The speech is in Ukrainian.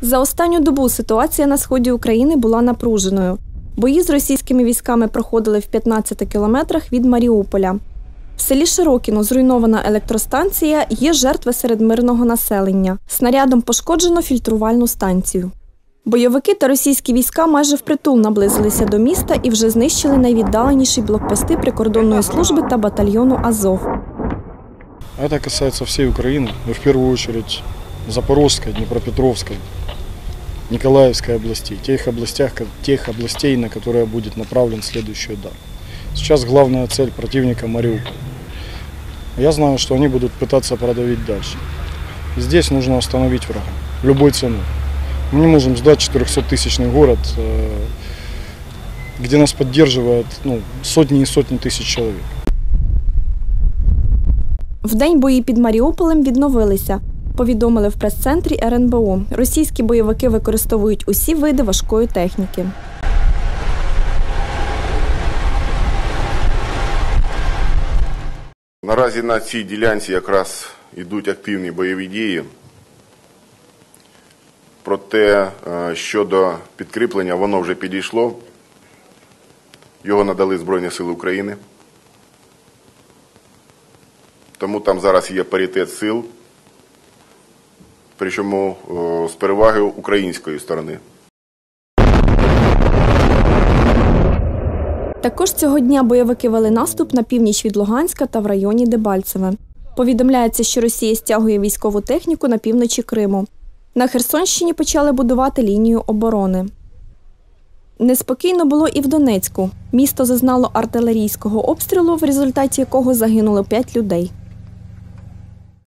За останню добу ситуація на сході України була напруженою. Бої з російськими військами проходили в 15 кілометрах від Маріуполя. В селі Широкіно зруйнована електростанція, є жертви серед мирного населення. Снарядом пошкоджено фільтрувальну станцію. Бойовики та російські війська майже впритул наблизилися до міста і вже знищили найвіддаленіші блокпости прикордонної служби та батальйону Азов. Это касается всей Украины, но в первую очередь Запорожской, Днепропетровской, Николаевской областей, тех, областях, ко- тех областей, на которые будет направлен следующий удар. Сейчас главная цель противника Мариуполь. Я знаю, что они будут пытаться продавить дальше. И здесь нужно остановить врага любой ценой. Мы не можем сдать 400-тысячный город, э, где нас поддерживает ну, сотни и сотни тысяч человек. Вдень бої під Маріуполем відновилися. Повідомили в прес-центрі РНБО. Російські бойовики використовують усі види важкої техніки. Наразі на цій ділянці якраз йдуть активні бойові дії. Проте е, щодо підкріплення воно вже підійшло. Його надали Збройні Сили України. Тому там зараз є паритет сил, причому е, з перевагою української сторони. Також цього дня бойовики вели наступ на північ від Луганська та в районі Дебальцеве. Повідомляється, що Росія стягує військову техніку на півночі Криму. На Херсонщині почали будувати лінію оборони. Неспокійно було і в Донецьку. Місто зазнало артилерійського обстрілу, в результаті якого загинуло 5 людей.